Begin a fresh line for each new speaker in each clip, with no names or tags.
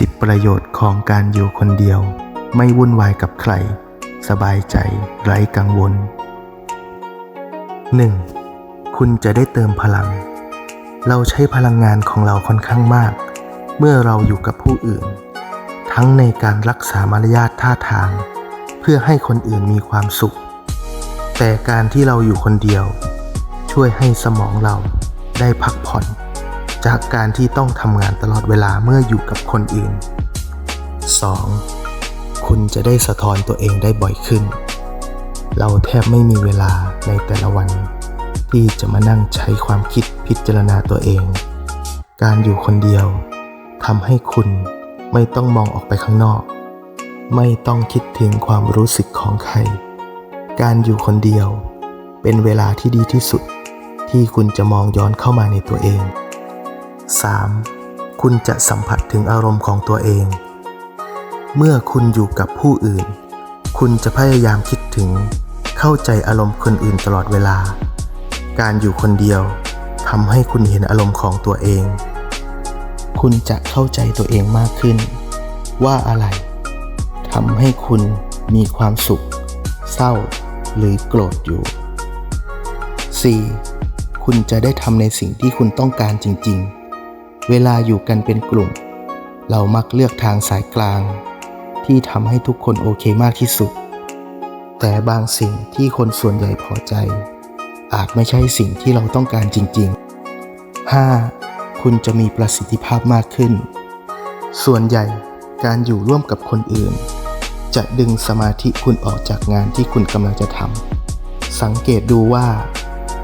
10ประโยชน์ของการอยู่คนเดียว ไม่วุ่นวายกับใคร สบายใจไร้กังวล 1. คุณจะได้เติมพลัง เราใช้พลังงานของเราค่อนข้างมาก เมื่อเราอยู่กับผู้อื่น ทั้งในการรักษามารยาทท่าทาง เพื่อให้คนอื่นมีความสุข แต่การที่เราอยู่คนเดียว ช่วยให้สมองเราได้พักผ่อน จากการที่ต้องทำงานตลอดเวลาเมื่ออยู่กับคนอื่น 2. คุณจะได้สะท้อนตัวเองได้บ่อยขึ้น เราแทบไม่มีเวลาในแต่ละวัน ที่จะมานั่งใช้ความคิดพิจารณาตัวเอง การอยู่คนเดียวทำให้คุณไม่ต้องมองออกไปข้างนอก ไม่ต้องคิดถึงความรู้สึกของใคร การอยู่คนเดียวเป็นเวลาที่ดีที่สุดที่คุณจะมองย้อนเข้ามาในตัวเอง 3. คุณจะสัมผัสถึงอารมณ์ของตัวเอง เมื่อคุณอยู่กับผู้อื่น คุณจะพยายามคิดถึง เข้าใจอารมณ์คนอื่นตลอดเวลา การอยู่คนเดียวทำให้คุณเห็นอารมณ์ของตัวเอง คุณจะเข้าใจตัวเองมากขึ้น ว่าอะไรทำให้คุณมีความสุข เศร้า หรือโกรธอยู่ 4. คุณจะได้ทำในสิ่งที่คุณต้องการจริง ๆ เวลาอยู่กันเป็นกลุ่ม เรามักเลือกทางสายกลาง ที่ทำให้ทุกคนโอเคมากที่สุด แต่บางสิ่งที่คนส่วนใหญ่พอใจ อาจไม่ใช่สิ่งที่เราต้องการจริง ๆ 5. คุณจะมีประสิทธิภาพมากขึ้น ส่วนใหญ่การอยู่ร่วมกับคนอื่น จะดึงสมาธิคุณออกจากงานที่คุณกำลังจะทำสังเกตดูว่า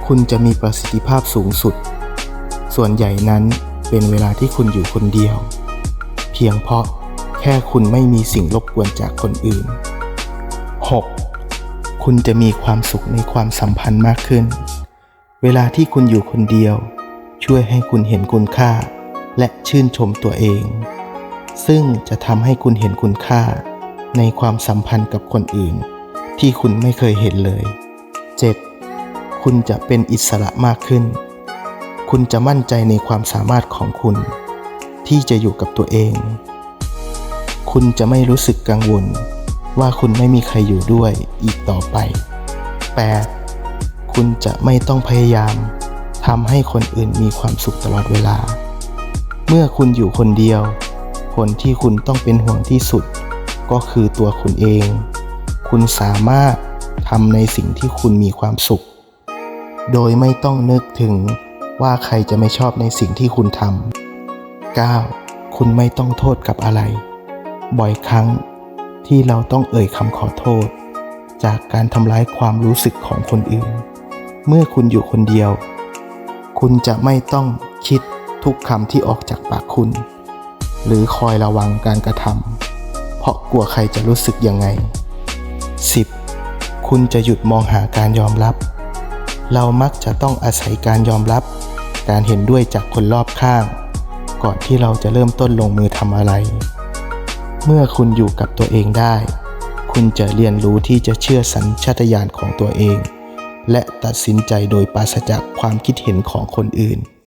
คุณจะมีประสิทธิภาพสูงสุด ส่วนใหญ่นั้น เป็นเวลาที่คุณอยู่คนเดียว เพียงเพราะแค่คุณไม่มีสิ่งรบกวนจากคนอื่น 6. คุณจะมีความสุขในความสัมพันธ์มากขึ้น เวลาที่คุณอยู่คนเดียว ช่วยให้คุณเห็นคุณค่า และชื่นชมตัวเอง ซึ่งจะทำให้คุณเห็นคุณค่า ในความสัมพันธ์กับคนอื่น ที่คุณไม่เคยเห็นเลย 7. คุณจะเป็นอิสระมากขึ้น คุณจะมั่นใจในความสามารถของคุณ ที่จะอยู่กับตัวเอง คุณจะไม่รู้สึกกังวล ว่าคุณไม่มีใครอยู่ด้วยอีกต่อไป 8. คุณจะไม่ต้องพยายามทำให้คนอื่นมีความสุขตลอดเวลา เมื่อคุณอยู่คนเดียว คนที่คุณต้องเป็นห่วงที่สุด ก็คือตัวคุณเอง คุณสามารถทำในสิ่งที่คุณมีความสุข โดยไม่ต้องนึกถึง ว่าใครจะไม่ชอบในสิ่งที่คุณทำ 9. คุณไม่ต้องโทษกับอะไร บ่อยครั้งที่เราต้องเอ่ยคำขอโทษ จากการทำร้ายความรู้สึกของคนอื่น เมื่อคุณอยู่คนเดียว คุณจะไม่ต้องคิดทุกคำที่ออกจากปากคุณ หรือคอยระวังการกระทำเพราะกลัวใครจะรู้สึกยังไง 10. คุณจะหยุดมองหาการยอมรับ เรามักจะต้องอาศัยการยอมรับ การเห็นด้วยจากคนรอบข้าง ก่อนที่เราจะเริ่มต้นลงมือทำอะไร เมื่อคุณอยู่กับตัวเองได้ คุณจะเรียนรู้ที่จะเชื่อสัญชาตญาณของตัวเอง และตัดสินใจโดยปราศจากความคิดเห็นของคนอื่น